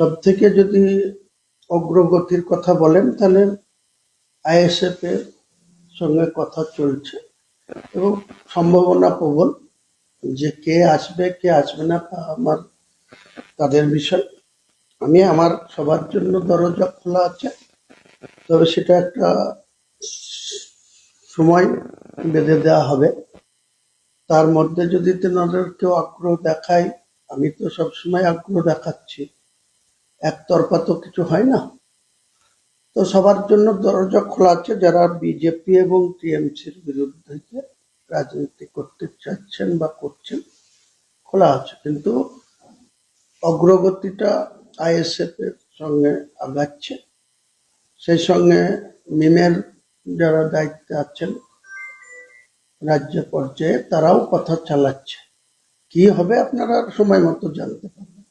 সব থেকে যদি অগ্রগতির কথা বলেন, তাহলে আইএসএফ এর সঙ্গে কথা চলছে এবং সম্ভাবনা প্রবল যে কে আসবে কে আসবে না তা আমার, তাদের বিষয়। আমি আমার সবার জন্য দরজা খোলা আছে। তবে সেটা একটা সময় বেঁধে দেওয়া হবে। তার মধ্যে যদি তেনাদের কেউ আগ্রহ দেখায়, আমি তো সবসময় আগ্রহ দেখাচ্ছি। একতরফা তো কিছু হয় না। তো সবার জন্য দরজা খোলা আছে যারা বিজেপি এবং টিএমসির বিরুদ্ধে রাজনীতি করতে চাচ্ছেন বা করছেন, খোলা আছে। কিন্তু অগ্রগতিটা আইএসএফ এর সঙ্গে আগাচ্ছে। সেই সঙ্গে মিমের যারা দায়িত্বে আছেন রাজ্য পর্যায়ে, তারাও কথা চালাচ্ছে। কি হবে আপনারা সময় মতো জানতে পারবেন।